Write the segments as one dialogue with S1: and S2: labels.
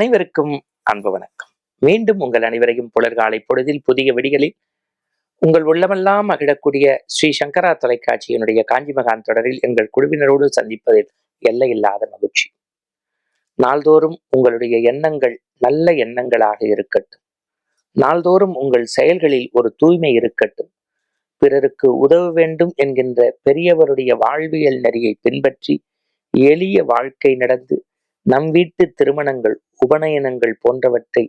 S1: அனைவருக்கும் அன்பு வணக்கம். மீண்டும் உங்கள் அனைவரையும் புலர்காலை பொழுதில் புதிய விடிகளில் உங்கள் உள்ளமெல்லாம் மகிழக்கூடிய ஸ்ரீ சங்கரா தொலைக்காட்சியினுடைய காஞ்சி மகான் தொடரில் எங்கள் குழுவினரோடு சந்திப்பதில் எல்லையில்லாத மகிழ்ச்சி. நாள்தோறும் உங்களுடைய எண்ணங்கள் நல்ல எண்ணங்களாக இருக்கட்டும். நாள்தோறும் உங்கள் செயல்களில் ஒரு தூய்மை இருக்கட்டும். பிறருக்கு உதவ வேண்டும் என்கின்ற பெரியவருடைய வாழ்வியல் நெறியை பின்பற்றி எளிய வாழ்க்கை நடந்து நம் வீட்டு திருமணங்கள் உபநயனங்கள் போன்றவற்றை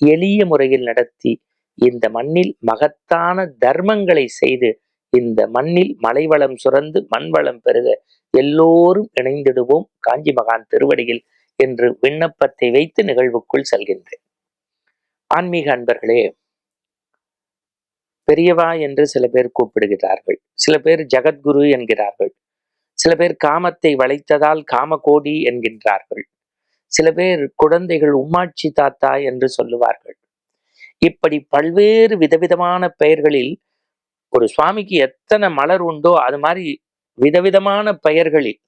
S1: எளிய முறையில் நடத்தி இந்த மண்ணில் மகத்தான தர்மங்களை செய்து இந்த மண்ணில் மலைவளம் சுரந்து மண்வளம் பெருக எல்லோரும் இணைந்திடுவோம் காஞ்சி மகான் திருவடியில் என்று விண்ணப்பத்தை வைத்து நிகழ்வுக்குள் செல்கின்றேன். ஆன்மீக அன்பர்களே பெரியவா என்று சில பேர் கூப்பிடுகிறார்கள். சில பேர் ஜெகத்குரு என்கிறார்கள். சில பேர் காமத்தை வளைத்ததால் காமகோடி என்கின்றார்கள். சில பேர் குழந்தைகள் உம்மாட்சி தாத்தா என்று சொல்லுவார்கள். இப்படி பல்வேறு விதவிதமான பெயர்களில் ஒரு சுவாமிக்கு எத்தனை மலர் உண்டோ அது மாதிரி விதவிதமான பெயர்களில்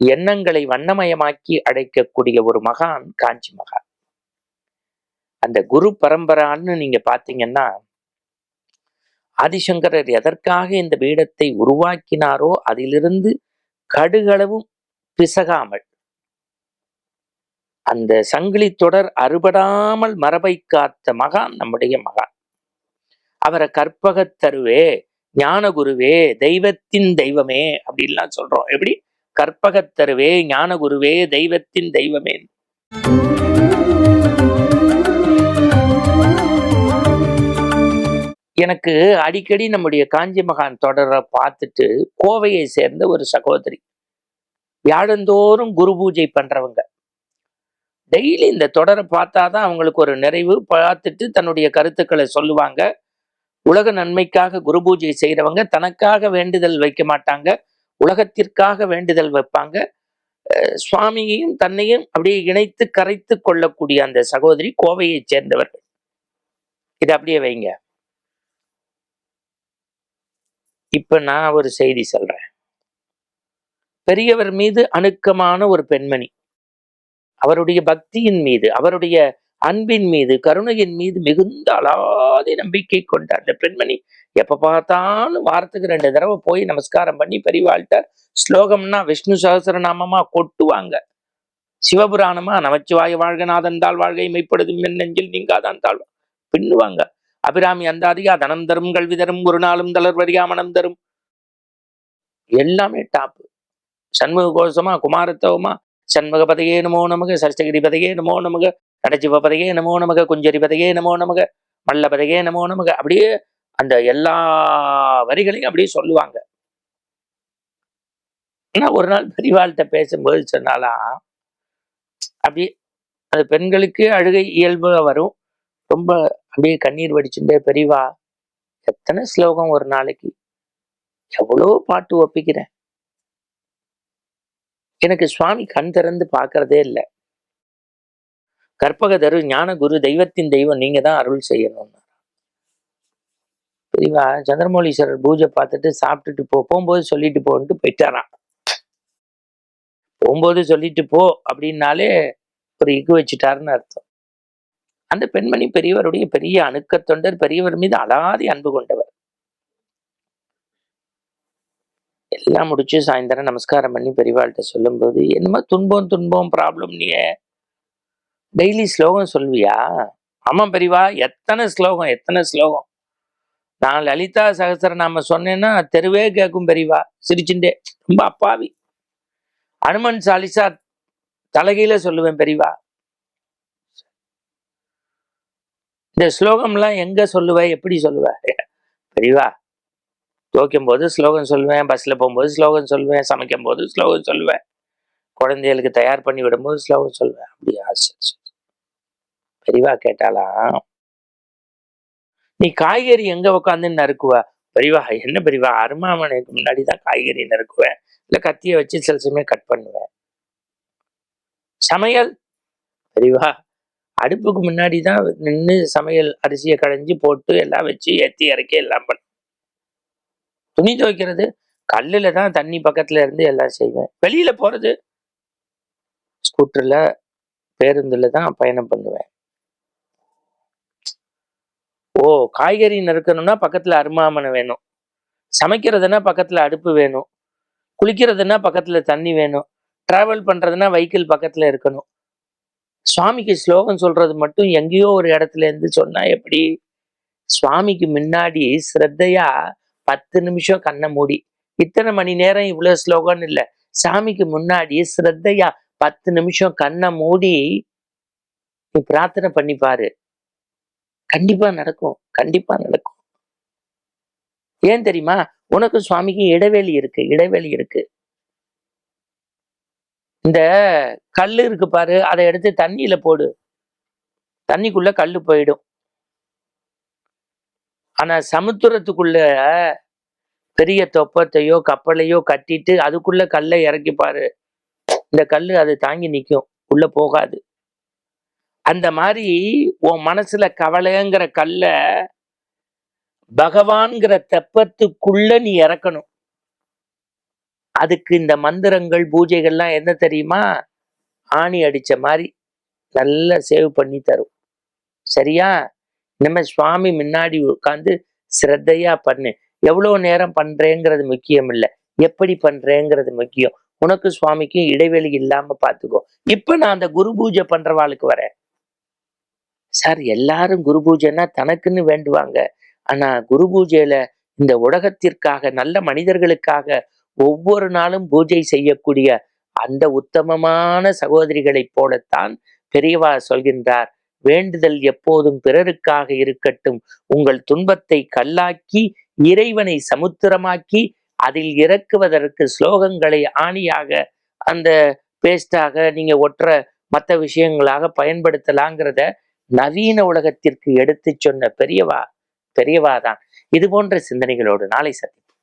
S1: எண்ணங்களை வண்ணமயமாக்கி அடைக்கக்கூடிய ஒரு மகான் காஞ்சி மகான். அந்த குரு பரம்பரான்னு நீங்க பாத்தீங்கன்னா ஆதிசங்கரர் எதற்காக இந்த பீடத்தை உருவாக்கினாரோ அதிலிருந்து கடுகளவும் பிசகாமல் அந்த சங்கிலி தொடர் அறுபடாமல் மரபை காத்த மகான் நம்முடைய மகான். அவரை கற்பகத் தருவே ஞானகுருவே தெய்வத்தின் தெய்வமே அப்படின்லாம் சொல்றோம். எப்படி? கற்பகத் தருவே ஞானகுருவே தெய்வத்தின் தெய்வமே. எனக்கு அடிக்கடி நம்முடைய காஞ்சி மகான் தொடரை பார்த்துட்டு கோவையை சேர்ந்த ஒரு சகோதரி. வியாழந்தோறும் குரு பூஜை பண்றவங்க. டெய்லி இந்த தொடரை பார்த்தா தான் அவங்களுக்கு ஒரு நிறைவு. பார்த்துட்டு தன்னுடைய கருத்துக்களை சொல்லுவாங்க. உலக நன்மைக்காக குரு பூஜை செய்கிறவங்க தனக்காக வேண்டுதல் வைக்க மாட்டாங்க. உலகத்திற்காக வேண்டுதல் வைப்பாங்க. சுவாமியையும் தன்னையும் அப்படியே இணைத்து கரைத்து கொள்ளக்கூடிய அந்த சகோதரி கோவையைச் சேர்ந்தவர்கள். இது அப்படியே வைங்க. இப்ப நான் ஒரு செய்தி சொல்றேன். பெரியவர் மீது அணுக்கமான ஒரு பெண்மணி. அவருடைய பக்தியின் மீது அவருடைய அன்பின் மீது கருணையின் மீது மிகுந்த அலாதி நம்பிக்கை கொண்ட அந்த பெண்மணி எப்ப பார்த்தாலும் வாரத்துக்கு ரெண்டு தடவை போய் நமஸ்காரம் பண்ணி பெரியவாள்கிட்ட ஸ்லோகம்னா விஷ்ணு சகசரநாமமா கொட்டுவாங்க. சிவபுராணமா நமச்சிவாய வாழ்கநாதன் தாழ் வாழ்கை மெய்ப்படுதும் என் நெஞ்சில் நீங்காதான் தாழ் பின்னுவாங்க. அபிராமி அந்தாதியா தனம் தரும் கல்வி தரும் ஒரு நாளும் தளர்வரியா மனம் தரும். எல்லாமே டாப் சண்முக கோஷமா குமாரத்தவமா சண்முக பதையே நமோ நமக சரஸ்தகிரி பதையே நமோ நமக நடச்சிவ பதையே நமோ நமக குஞ்சரி பதையே நமோ நமக மல்ல பதையே நமோ நமக அப்படியே அந்த எல்லா வரிகளையும் அப்படியே சொல்லுவாங்க. ஆனா ஒரு நாள் பெரிவாள்கிட்ட பேசும்போது சொன்னாலாம் அப்படியே அது பெண்களுக்கு அழுகை இயல்பாக வரும். ரொம்ப அப்படியே கண்ணீர் வடிச்சுட்டே பெரியவா எத்தனை ஸ்லோகம் ஒரு நாளைக்கு? எவ்வளோ பாட்டு ஒப்பிக்கிறேன் எனக்கு சுவாமி கண் திறந்து பார்க்கறதே இல்லை. கற்பகதரு ஞான குரு தெய்வத்தின் தெய்வம் நீங்க தான் அருள் செய்யணும்னு. பெரியவா சந்திரமௌலீஸ்வரர் பூஜை பார்த்துட்டு சாப்பிட்டுட்டு போ போகும்போது சொல்லிட்டு போன்ட்டு போயிட்டாராம் போகும்போது சொல்லிட்டு போ அப்படின்னாலே ஒரு இக்கு வச்சுட்டாருன்னு அர்த்தம். அந்த பெண்மணி பெரியவருடைய பெரிய அணுக்க தொண்டர் பெரியவர் மீது அலாதி அன்பு கொண்டவர். எல்லாம் முடிச்சு சாயந்தரம் நமஸ்காரம் பண்ணி பெரியவாள்கிட்ட சொல்லும்போது என்னமோ துன்பம் துன்பம் ப்ராப்ளம் நீ டெய்லி ஸ்லோகம் சொல்வியா ஆமாம் பெரியவா எத்தனை ஸ்லோகம் எத்தனை ஸ்லோகம்? நான் லலிதா சகசரநாம சொன்னேன்னா தெருவே கேட்கும் பெரியவா சிரிச்சுட்டே ரொம்ப அப்பாவி. அனுமன் சாலிசா தலைகீழ சொல்லுவேன் பெரியவா. இந்த ஸ்லோகம்லாம் எங்க சொல்லுவ எப்படி சொல்லுவ? பெரியவா துவைக்கும் போது ஸ்லோகம் சொல்லுவேன் பஸ்ல போகும்போது ஸ்லோகம் சொல்லுவேன் சமைக்கும் போது ஸ்லோகம் சொல்லுவேன். குழந்தைகளுக்கு தயார் பண்ணி விடும்போது ஸ்லோகம் சொல்லுவேன். அப்படியா? சரி பெரியவா கேட்டாலாம் நீ காய்கறி எங்க உட்காந்து நறுக்குவ? பெரியவா என்ன பெரியவா? அருமாமனைக்கு முன்னாடி தான் காய்கறி நறுக்குவேன். இல்ல கத்திய வச்சு சில சமயம் கட் பண்ணுவேன். சமையல். பெரியவா அடுப்புக்கு முன்னாடி தான் நின்று சமையல் அரிசியை கடைஞ்சி போட்டு எல்லாம் வச்சு ஏத்தி இறக்கி எல்லாம் பண்ண துணி துவைக்கிறது கல்லுல தான் தண்ணி பக்கத்துல இருந்து எல்லாம் செய்வேன். வெளியில போறது ஸ்கூட்டர்ல பேருந்துல தான் பயணம் பண்ணுவேன். ஓ காய்கறி நறுக்கணும்னா பக்கத்துல அருமாமனை வேணும். சமைக்கிறதுனா பக்கத்துல அடுப்பு வேணும். குளிக்கிறதுனா பக்கத்துல தண்ணி வேணும். டிராவல் பண்ணுறதுனா வெஹிக்கிள் பக்கத்துல இருக்கணும். சுவாமிக்கு ஸ்லோகம் சொல்றது மட்டும் எங்கேயோ ஒரு இடத்துல இருந்து சொன்னா எப்படி? சுவாமிக்கு முன்னாடி ஸ்ரத்தையாக பத்து நிமிஷம் கண்ணை மூடி. இத்தனை மணி நேரம் இவ்வளோ ஸ்லோகன் இல்லை. சாமிக்கு முன்னாடி ஸ்ரத்தையா பத்து நிமிஷம் கண்ணை மூடி நீ பிரார்த்தனை பண்ணி பாரு. கண்டிப்பா நடக்கும். கண்டிப்பா நடக்கும். ஏன் தெரியுமா? உனக்கு சுவாமிக்கு இடைவெளி இருக்கு. இடைவெளி இருக்கு. இந்த கல்லு இருக்கு பாரு. அதை எடுத்து தண்ணியில போடு. தண்ணிக்குள்ள கல்லு போயிடும். ஆனா சமுத்திரத்துக்குள்ள பெரிய தொப்பத்தையோ கப்பலையோ கட்டிட்டு அதுக்குள்ள கல்லை இறக்கி பாரு. இந்த கல்லு அது தாங்கி நிற்கும் உள்ள போகாது. அந்த மாதிரி உன் மனசுல கவலைங்கிற கல்ல பகவான்கிற தெப்பத்துக்குள்ள நீ இறக்கணும். அதுக்கு இந்த மந்திரங்கள் பூஜைகள்லாம் என்ன தெரியுமா? ஆணி அடிச்ச மாதிரி நல்லா சேவ் பண்ணி தரும். சரியா? நம்ம சுவாமி முன்னாடி உட்காந்து ஸ்ரத்தையா பண்ணு. எவ்வளவு நேரம் பண்றேங்கிறது முக்கியம் இல்லை எப்படி பண்றேங்கிறது முக்கியம். உனக்கு சுவாமிக்கும் இடைவெளி இல்லாம பாத்துக்கோ. இப்ப நான் அந்த குரு பூஜை பண்றவாளுக்கு வரேன். சார் எல்லாரும் குரு பூஜைன்னா தனக்குன்னு வேண்டுவாங்க. ஆனா குரு பூஜையில இந்த உலகத்திற்காக நல்ல மனிதர்களுக்காக ஒவ்வொரு நாளும் பூஜை செய்யக்கூடிய அந்த உத்தமமான சகோதரிகளைப் போலத்தான் பெரியவா சொல்கின்றார். வேண்டுதல் எப்போதும் பிறருக்காக இருக்கட்டும். உங்கள் துன்பத்தை கல்லாக்கி இறைவனை சமுத்திரமாக்கி அதில் இறக்குவதற்கு ஸ்லோகங்களை ஆணியாக அந்த பேஸ்டாக நீங்க ஒற்ற மற்ற விஷயங்களாக பயன்படுத்தலாங்கிறத நவீன உலகத்திற்கு எடுத்து சொன்ன பெரியவா பெரியவா தான். இது போன்ற சிந்தனைகளோடு நாளை சந்திப்போம்.